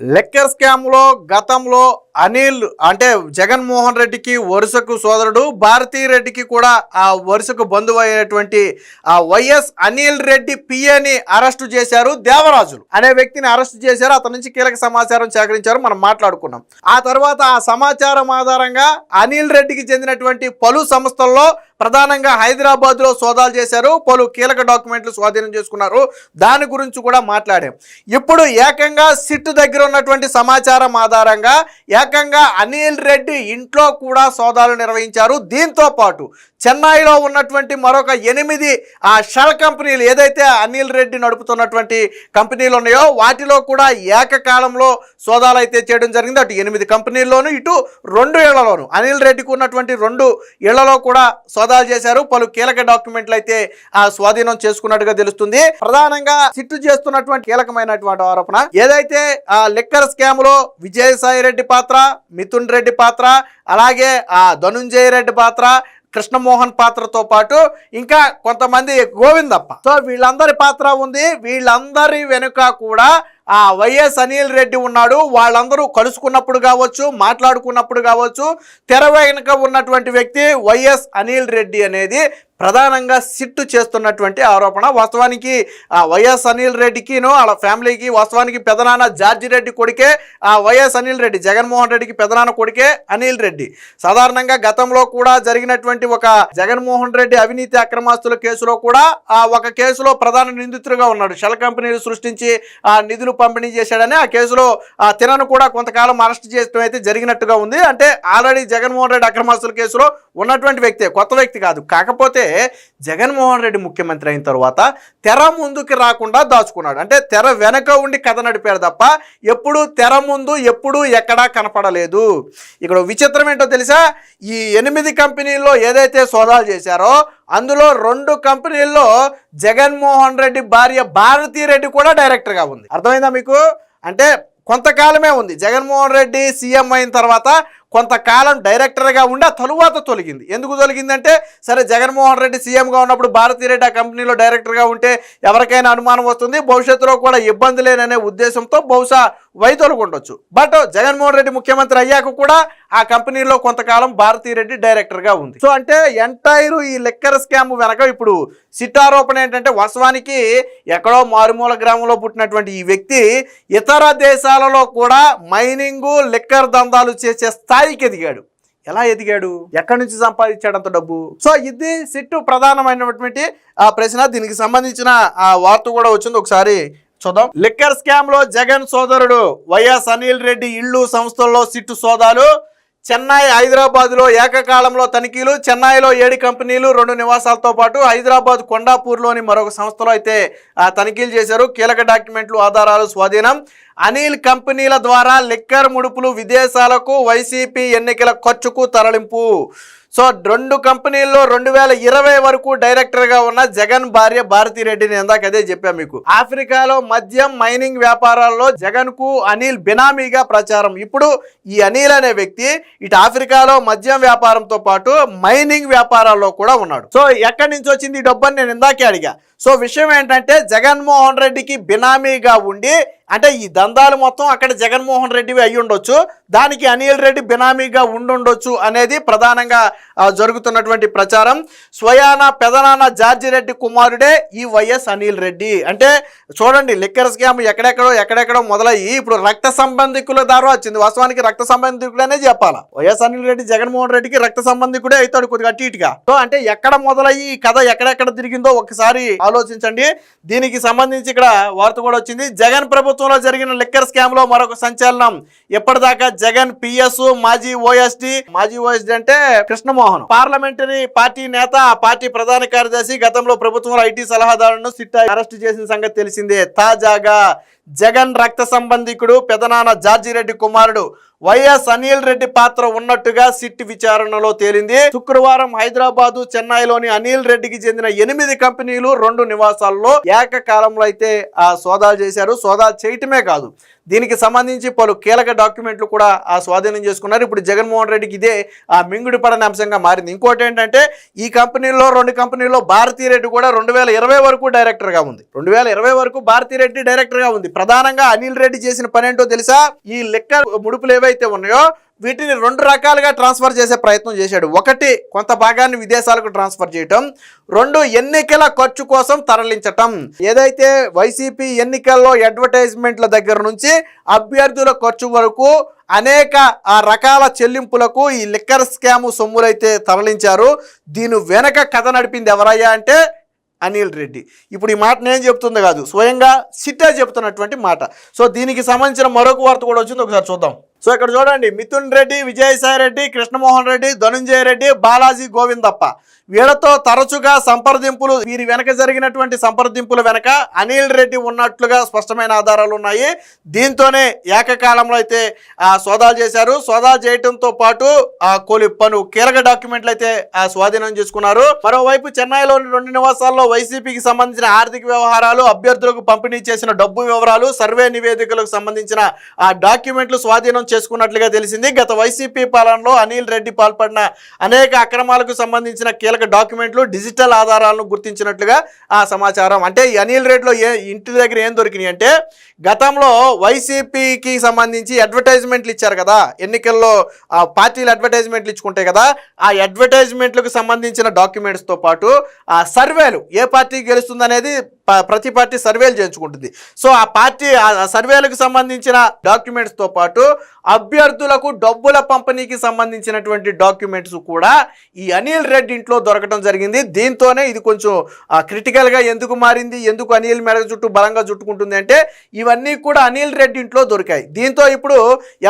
Liquor స్కామ్లో గతంలో అనిల్ అంటే జగన్మోహన్ రెడ్డికి వరుసకు సోదరుడు భారతీ రెడ్డికి కూడా ఆ వరుసకు బంధువు అయినటువంటి ఆ వైఎస్ అనిల్ రెడ్డి పిఏని అరెస్టు చేశారు దేవరాజులు. అనే వ్యక్తిని అరెస్టు చేశారు అతని నుంచి కీలక సమాచారం సేకరించారు మనం మాట్లాడుకున్నాం. ఆ తర్వాత ఆ సమాచారం ఆధారంగా అనిల్ రెడ్డికి చెందినటువంటి పలు సంస్థల్లో ప్రధానంగా హైదరాబాద్లో సోదాలు చేశారు. పలు కీలక డాక్యుమెంట్లు స్వాధీనం చేసుకున్నారు. దాని గురించి కూడా మాట్లాడాం. ఇప్పుడు ఏకంగా సిట్ దగ్గర ఉన్నటువంటి సమాచారం ఆధారంగా ఏకంగా అనిల్ రెడ్డి ఇంట్లో కూడా సోదాలు నిర్వహించారు. దీంతో పాటు చెన్నైలో ఉన్నటువంటి మరొక ఎనిమిది ఆ షెల్ కంపెనీలు ఏదైతే అనిల్ రెడ్డి నడుపుతున్నటువంటి కంపెనీలు ఉన్నాయో వాటిలో కూడా ఏకకాలంలో సోదాలు అయితే చేయడం జరిగింది. అటు ఎనిమిది కంపెనీల్లోనూ ఇటు రెండు ఇళ్ళలోను. అనిల్ రెడ్డికి ఉన్నటువంటి రెండు ఇళ్ళలో కూడా సోదాలు చేశారు. పలు కీలక డాక్యుమెంట్లు అయితే ఆ స్వాధీనం చేసుకున్నట్టుగా తెలుస్తుంది. ప్రధానంగా సిట్టు చేస్తున్నటువంటి కీలకమైనటువంటి ఆరోపణ. ఏదైతే ఆ లిక్కర్ స్కామ్లో విజయసాయి రెడ్డి పాత్ర మిథున్ రెడ్డి పాత్ర అలాగే ఆ ధనుంజయ రెడ్డి పాత్ర కృష్ణమోహన్ పాత్రతో పాటు ఇంకా కొంతమంది గోవిందప్ప. సో వీళ్ళందరి పాత్ర ఉంది. వీళ్ళందరి వెనుక కూడా ఆ వైఎస్ అనిల్ రెడ్డి ఉన్నాడు. వాళ్ళందరూ కలుసుకున్నప్పుడు కావచ్చు మాట్లాడుకున్నప్పుడు కావచ్చు తెర వెనుక ఉన్నటువంటి వ్యక్తి వైఎస్ అనిల్ రెడ్డి అనేది ప్రధానంగా సిట్టు చేస్తున్నటువంటి ఆరోపణ. వాస్తవానికి ఆ వైఎస్ అనిల్ రెడ్డికిను వాళ్ళ ఫ్యామిలీకి వాస్తవానికి పెదనాన్న జార్జి రెడ్డి కొడుకే ఆ వైఎస్ అనిల్ రెడ్డి జగన్మోహన్ రెడ్డికి పెదనాన్న కొడుకే అనిల్ రెడ్డి. సాధారణంగా గతంలో కూడా జరిగినటువంటి ఒక జగన్మోహన్ రెడ్డి అవినీతి అక్రమాస్తుల కేసులో కూడా ఆ ఒక కేసులో ప్రధాన నిందితుడిగా ఉన్నాడు. షెల్ కంపెనీలు సృష్టించి ఆ నిధులు పంపిణీ చేశాడని ఆ కేసులో ఆ తినను కూడా కొంతకాలం అరెస్ట్ చేయడం అయితే జరిగినట్టుగా ఉంది. అంటే ఆల్రెడీ జగన్మోహన్ రెడ్డి అక్రమాస్తుల కేసులో ఉన్నటువంటి వ్యక్తే కొత్త వ్యక్తి కాదు. కాకపోతే జగన్మోహన్ రెడ్డి ముఖ్యమంత్రి అయిన తర్వాత తెర ముందుకి రాకుండా దాచుకున్నాడు. అంటే తెర వెనక ఉండి కథ నడిపాడు తప్ప ఎప్పుడు తెర ముందు ఎప్పుడు ఎక్కడా కనపడలేదు. ఇక్కడ విచిత్రం ఏంటో తెలుసా? ఈ ఎనిమిది కంపెనీల్లో ఏదైతే సోదాలు చేశారో అందులో రెండు కంపెనీల్లో జగన్మోహన్ రెడ్డి భార్య భారతీ రెడ్డి కూడా డైరెక్టర్గా ఉంది. అర్థమైందా మీకు? అంటే కొంతకాలమే ఉంది. జగన్మోహన్ రెడ్డి సీఎం అయిన తర్వాత కొంతకాలం డైరెక్టర్గా ఉండి ఆ తరువాత తొలగింది. ఎందుకు తొలగిందంటే సరే జగన్మోహన్ రెడ్డి సీఎంగా ఉన్నప్పుడు భారతీ రెడ్డి ఆ కంపెనీలో డైరెక్టర్గా ఉంటే ఎవరికైనా అనుమానం వస్తుంది భవిష్యత్తులో కూడా ఇబ్బంది లేననే ఉద్దేశంతో బహుశా వైదొలుగుండొచ్చు బట్ జగన్మోహన్ రెడ్డి ముఖ్యమంత్రి అయ్యాక కూడా ఆ కంపెనీలో కొంతకాలం భారతీ రెడ్డి డైరెక్టర్గా ఉంది. సో అంటే ఎంటైర్ ఈ లెక్కర్ స్కామ్ వెనక ఇప్పుడు సిట్టారోపణ ఏంటంటే వాస్తవానికి ఎక్కడో మారుమూల గ్రామంలో పుట్టినటువంటి ఈ వ్యక్తి ఇతర దేశాలలో కూడా మైనింగ్ లిక్కర్ దందాలు చేసే స్థాయి స్థాయికి ఎదిగాడు. ఎలా ఎదిగాడు? ఎక్కడి నుంచి సంపాదించాడు అంత డబ్బు? సో ఇది సిట్టు ప్రధానమైనటువంటి ఆ ప్రశ్న. దీనికి సంబంధించిన ఆ వార్త కూడా వచ్చింది. ఒకసారి చూద్దాం. లిక్కర్ స్కామ్లో జగన్ సోదరుడు వైఎస్ అనిల్ రెడ్డి ఇళ్ళు సంస్థల్లో సిట్టు సోదాలు. చెన్నై హైదరాబాద్లో ఏకకాలంలో తనిఖీలు చెన్నైలో ఏడు కంపెనీలు రెండు నివాసాలతో పాటు హైదరాబాద్ కొండాపూర్లోని మరొక సంస్థలో అయితే ఆ, తనిఖీలు చేశారు. కీలక డాక్యుమెంట్లు ఆధారాలు స్వాధీనం. అనిల్ కంపెనీల ద్వారా లిక్కర్ ముడుపులు విదేశాలకు వైసీపీ ఎన్నికల ఖర్చుకు తరలింపు. సో రెండు కంపెనీల్లో రెండు వేల ఇరవై వరకు డైరెక్టర్గా ఉన్న జగన్ భార్య భారతి రెడ్డిని ఇందాక అదే చెప్పాను మీకు. ఆఫ్రికాలో మద్యం మైనింగ్ వ్యాపారాల్లో జగన్కు అనిల్ బినామీగా ప్రచారం. ఇప్పుడు ఈ అనిల్ అనే వ్యక్తి ఇటు ఆఫ్రికాలో మద్యం వ్యాపారంతో పాటు మైనింగ్ వ్యాపారాల్లో కూడా ఉన్నాడు. సో ఎక్కడి నుంచి వచ్చింది ఈ డబ్బు నేను ఇందాకే అడిగా. సో విషయం ఏంటంటే జగన్మోహన్ రెడ్డికి బినామీగా ఉండి అంటే ఈ దందాలు మొత్తం అక్కడ జగన్మోహన్ రెడ్డివి అయి ఉండొచ్చు. దానికి అనిల్ రెడ్డి బినామీగా ఉండుండొచ్చు అనేది ప్రధానంగా జరుగుతున్నటువంటి ప్రచారం. స్వయాన పెదనాన్న జార్జి రెడ్డి కుమారుడే ఈ వైఎస్ అనిల్ రెడ్డి. అంటే చూడండి లిక్కర్ స్కామ్ ఎక్కడెక్కడో ఎక్కడెక్కడో మొదలయ్యి ఇప్పుడు రక్త సంబంధికుల ద్వారా వచ్చింది. వాస్తవానికి రక్త సంబంధికుడనే చెప్పాలా? వైఎస్ అనిల్ రెడ్డి జగన్మోహన్ రెడ్డికి రక్త సంబంధికుడే అవుతాడు కొద్దిగా అటు ఇటుగా. సో అంటే ఎక్కడ మొదలయ్యి ఈ కథ ఎక్కడెక్కడ తిరిగిందో ఒకసారి ఆలోచించండి. దీనికి సంబంధించి ఇక్కడ వార్త కూడా వచ్చింది. జగన్ ప్రభుత్వంలో జరిగిన లిక్కర్ స్కామ్లో మరొక సంచలనం. ఎప్పటిదాకా జగన్ పిఎస్ మాజీ ఓఎస్డి మాజీ ఓఎస్డి అంటే కృష్ణమోహన్. పార్లమెంటరీ పార్టీ నేత పార్టీ ప్రధాన కార్యదర్శి గతంలో ప్రభుత్వంలో ఐటీ సలహాదారులను సిట్ అరెస్ట్ చేసిన సంగతి తెలిసిందే. తాజాగా జగన్ రక్త సంబంధికుడు పెదనాన్న జార్జిరెడ్డి కుమారుడు వైఎస్ అనిల్ రెడ్డి పాత్ర ఉన్నట్టుగా సిట్ విచారణలో తేలింది. శుక్రవారం హైదరాబాదు చెన్నైలోని అనిల్ రెడ్డికి చెందిన ఎనిమిది కంపెనీలు రెండు నివాసాల్లో ఏకకాలంలో అయితే ఆ సోదాలు చేశారు. సోదాలు చేయటమే కాదు దీనికి సంబంధించి పలు కీలక డాక్యుమెంట్లు కూడా ఆ స్వాధీనం చేసుకున్నారు. ఇప్పుడు జగన్మోహన్ రెడ్డికి ఇదే ఆ మింగుడి పడని అంశంగా మారింది. ఇంకోటి ఏంటంటే ఈ కంపెనీలో రెండు కంపెనీల్లో భారతీ రెడ్డి కూడా రెండు వేల ఇరవై వరకు డైరెక్టర్గా ఉంది. రెండు వేల ఇరవై వరకు భారతీ రెడ్డి డైరెక్టర్గా ఉంది. ప్రధానంగా అనిల్ రెడ్డి చేసిన పని ఏంటో తెలుసా? ఈ లెక్క ముడుపులు ఏవైతే ఉన్నాయో వీటిని రెండు రకాలుగా ట్రాన్స్ఫర్ చేసే ప్రయత్నం చేశాడు. ఒకటి కొంత భాగాన్ని విదేశాలకు ట్రాన్స్ఫర్ చేయటం. రెండు ఎన్నికల ఖర్చు కోసం తరలించటం. ఏదైతే వైసీపీ ఎన్నికల్లో అడ్వర్టైజ్మెంట్ల దగ్గర నుంచి అభ్యర్థుల ఖర్చు వరకు అనేక ఆ రకాల చెల్లింపులకు ఈ లిక్కర్ స్కాము సొమ్ములైతే తరలించారు. దీని వెనక కథ నడిపింది ఎవరయ్యా అంటే అనిల్ రెడ్డి. ఇప్పుడు ఈ మాట నేను చెప్తుంది కాదు స్వయంగా సిట్టా చెప్తున్నటువంటి మాట. సో దీనికి సంబంధించిన మరొక వార్త కూడా వచ్చింది. ఒకసారి చూద్దాం. సో ఇక్కడ చూడండి మిథున్ రెడ్డి విజయసాయి రెడ్డి కృష్ణమోహన్ రెడ్డి ధనుంజయ రెడ్డి బాలాజీ గోవిందప్ప. వీళ్ళతో తరచుగా సంప్రదింపులు వీరి వెనక జరిగినటువంటి సంప్రదింపుల వెనక అనిల్ రెడ్డి ఉన్నట్లుగా స్పష్టమైన ఆధారాలు ఉన్నాయి. దీంతోనే ఏకకాలంలో అయితే ఆ సోదాలు చేశారు. సోదాలు చేయడంతో పాటు ఆ కొన్ని పలు కీలక డాక్యుమెంట్లు అయితే స్వాధీనం చేసుకున్నారు. మరోవైపు చెన్నైలోని రెండు నివాసాల్లో వైసీపీకి సంబంధించిన ఆర్థిక వ్యవహారాలు అభ్యర్థులకు పంపిణీ చేసిన డబ్బు వివరాలు సర్వే నివేదికలకు సంబంధించిన ఆ డాక్యుమెంట్లు స్వాధీనం చేసుకున్నట్లుగా తెలిసింది. గత వైసీపీ పాలనలో అనిల్ రెడ్డి పాల్పడిన అనేక అక్రమాలకు సంబంధించిన కీలక డాక్యుమెంట్లు డిజిటల్ ఆధారాలను గుర్తించినట్లుగా ఆ సమాచారం. అంటే ఈ అనిల్ రెడ్డిలో ఏ ఇంటి దగ్గర ఏం దొరికినాయి అంటే గతంలో వైసీపీకి సంబంధించి అడ్వర్టైజ్మెంట్లు ఇచ్చారు కదా. ఎన్నికల్లో ఆ పార్టీలు అడ్వర్టైజ్మెంట్లు ఇచ్చుకుంటాయి కదా. ఆ అడ్వర్టైజ్మెంట్లకు సంబంధించిన డాక్యుమెంట్స్తో పాటు ఆ సర్వేలు ఏ పార్టీ గెలుస్తుంది అనేది ప- ప్రతి పార్టీ సర్వేలు చేయించుకుంటుంది. సో ఆ పార్టీ ఆ సర్వేలకు సంబంధించిన డాక్యుమెంట్స్తో పాటు అభ్యర్థులకు డబ్బుల పంపిణీకి సంబంధించినటువంటి డాక్యుమెంట్స్ కూడా ఈ అనిల్ రెడ్డి ఇంట్లో దొరకడం జరిగింది. దీంతోనే ఇది కొంచెం ఆ, క్రిటికల్గా ఎందుకు మారింది ఎందుకు అనిల్ మెడ చుట్టూ బలంగా చుట్టుకుంటుంది అంటే ఇవన్నీ కూడా అనిల్ రెడ్డి ఇంట్లో దొరికాయి. దీంతో ఇప్పుడు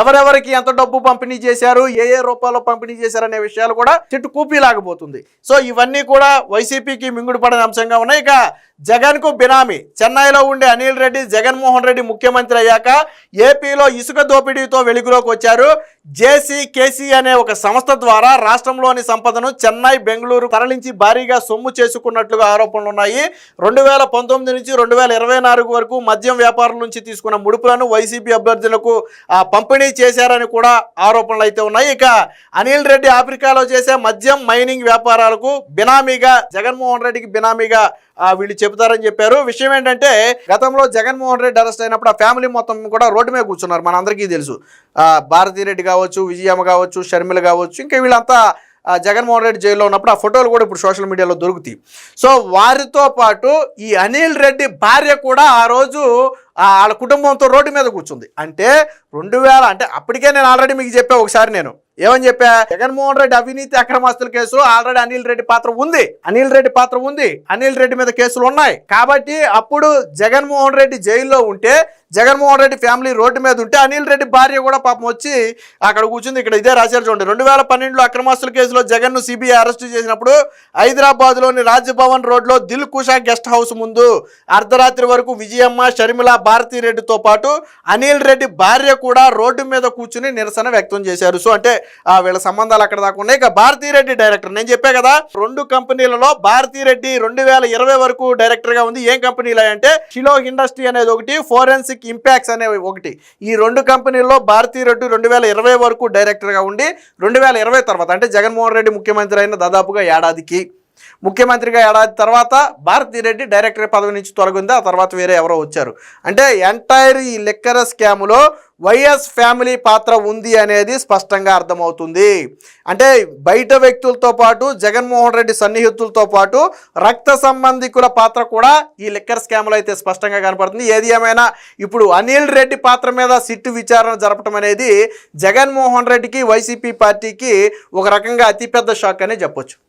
ఎవరెవరికి ఎంత డబ్బు పంపిణీ చేశారు ఏ ఏ రూపాల్లో పంపిణీ చేశారు అనే విషయాలు కూడా చెట్టు కూపీలాగబోతుంది. సో ఇవన్నీ కూడా వైసీపీకి మింగుడు పడని అంశంగా ఉన్నాయి. ఇక జగన్కు బినామీ. చెన్నైలో ఉండే అనిల్ రెడ్డి జగన్మోహన్ రెడ్డి ముఖ్యమంత్రి అయ్యాక ఏపీలో ఇసుక దోపిడీతో వెలుగులోకి వచ్చారు. జేసీ కేసీ అనే ఒక సంస్థ ద్వారా రాష్ట్రంలోని సంపదను చెన్నై బెంగళూరు తరలించి భారీగా సొమ్ము చేసుకున్నట్లుగా ఆరోపణలు ఉన్నాయి. రెండు వేల పంతొమ్మిది నుంచి రెండు వేల ఇరవై నాలుగు వరకు మద్యం వ్యాపారుల నుంచి తీసుకున్న ముడుపులను వైసీపీ అభ్యర్థులకు పంపిణీ చేశారని కూడా ఆరోపణలు అయితే ఉన్నాయి. ఇక అనిల్ రెడ్డి ఆఫ్రికాలో చేసే మద్యం మైనింగ్ వ్యాపారాలకు బినామీగా జగన్మోహన్ రెడ్డికి బినామీగా వీళ్ళు చెబుతారని చెప్పారు. విషయం ఏంటంటే గతంలో జగన్మోహన్ రెడ్డి అరెస్ట్ అయినప్పుడు ఆ ఫ్యామిలీ మొత్తం కూడా రోడ్డు మీద కూర్చున్నారు. మనందరికీ తెలుసు. భారతీరెడ్డి కావచ్చు విజయమ్మ కావచ్చు షర్మిల కావచ్చు ఇంకా వీళ్ళంతా జగన్మోహన్ రెడ్డి జైల్లో ఉన్నప్పుడు ఆ ఫోటోలు కూడా ఇప్పుడు సోషల్ మీడియాలో దొరుకుతాయి. సో వారితో పాటు ఈ అనిల్ రెడ్డి భార్య కూడా ఆ రోజు వాళ్ళ కుటుంబంతో రోడ్డు మీద కూర్చుంది. అంటే రెండు వేల అంటే అప్పటికే నేను ఆల్రెడీ మీకు చెప్పా ఒకసారి నేను. ఏమని చెప్పా? జగన్మోహన్ రెడ్డి అవినీతి అక్రమాస్తుల కేసు ఆల్రెడీ అనిల్ రెడ్డి పాత్ర ఉంది. అనిల్ రెడ్డి పాత్ర ఉంది. అనిల్ రెడ్డి మీద కేసులు ఉన్నాయి. కాబట్టి అప్పుడు జగన్మోహన్ రెడ్డి జైల్లో ఉంటే జగన్మోహన్ రెడ్డి ఫ్యామిలీ రోడ్డు మీద ఉంటే అనిల్ రెడ్డి భార్య కూడా పాపం వచ్చి అక్కడ కూర్చుంది. ఇక్కడ ఇదే రాశారు చూడండి. రెండు వేల పన్నెండులో అక్రమాస్తుల కేసులో జగన్ను సిబిఐ అరెస్టు చేసినప్పుడు హైదరాబాద్లోని రాజ్భవన్ రోడ్లో దిల్ కుషా గెస్ట్ హౌస్ ముందు అర్ధరాత్రి వరకు విజయమ్మ షర్మిల భారతీ రెడ్డితో పాటు అనిల్ రెడ్డి భార్య కూడా రోడ్డు మీద కూర్చుని నిరసన వ్యక్తం చేశారు. సో అంటే ఆ, వీళ్ళ సంబంధాలు అక్కడ దాకా ఉన్నాయి. ఇక భారతీరెడ్డి డైరెక్టర్ నేను చెప్పే కదా రెండు కంపెనీలలో భారతీ రెడ్డి రెండు వేల ఇరవై వరకు డైరెక్టర్గా ఉంది. ఏం కంపెనీలు అంటే షిలో ఇండస్ట్రీ అనేది ఒకటి ఫోరెన్సిక్ ఇంపాక్ట్స్ అనేవి ఒకటి. ఈ రెండు కంపెనీల్లో భారతీరెడ్డి రెండు వేల ఇరవై వరకు డైరెక్టర్గా ఉండి రెండు వేల ఇరవై తర్వాత అంటే జగన్మోహన్ రెడ్డి ముఖ్యమంత్రి అయిన దాదాపుగా ఏడాదికి ముఖ్యమంత్రిగా ఏడాది తర్వాత భారతీ రెడ్డి డైరెక్టర్ పదవి నుంచి తొలగింది. ఆ తర్వాత వేరే ఎవరో వచ్చారు. అంటే ఎంటైర్ ఈ లెక్కర స్కాములో వైఎస్ ఫ్యామిలీ పాత్ర ఉంది అనేది స్పష్టంగా అర్థమవుతుంది. అంటే బయట వ్యక్తులతో పాటు జగన్మోహన్ రెడ్డి సన్నిహితులతో పాటు రక్త సంబంధికుల పాత్ర కూడా ఈ లిక్కర్ స్కామ్లో అయితే స్పష్టంగా కనపడుతుంది. ఏది ఏమైనా ఇప్పుడు అనిల్ రెడ్డి పాత్ర మీద సిట్టు విచారణ జరపడం అనేది జగన్మోహన్ రెడ్డికి వైసీపీ పార్టీకి ఒక రకంగా అతిపెద్ద షాక్ అనే చెప్పొచ్చు.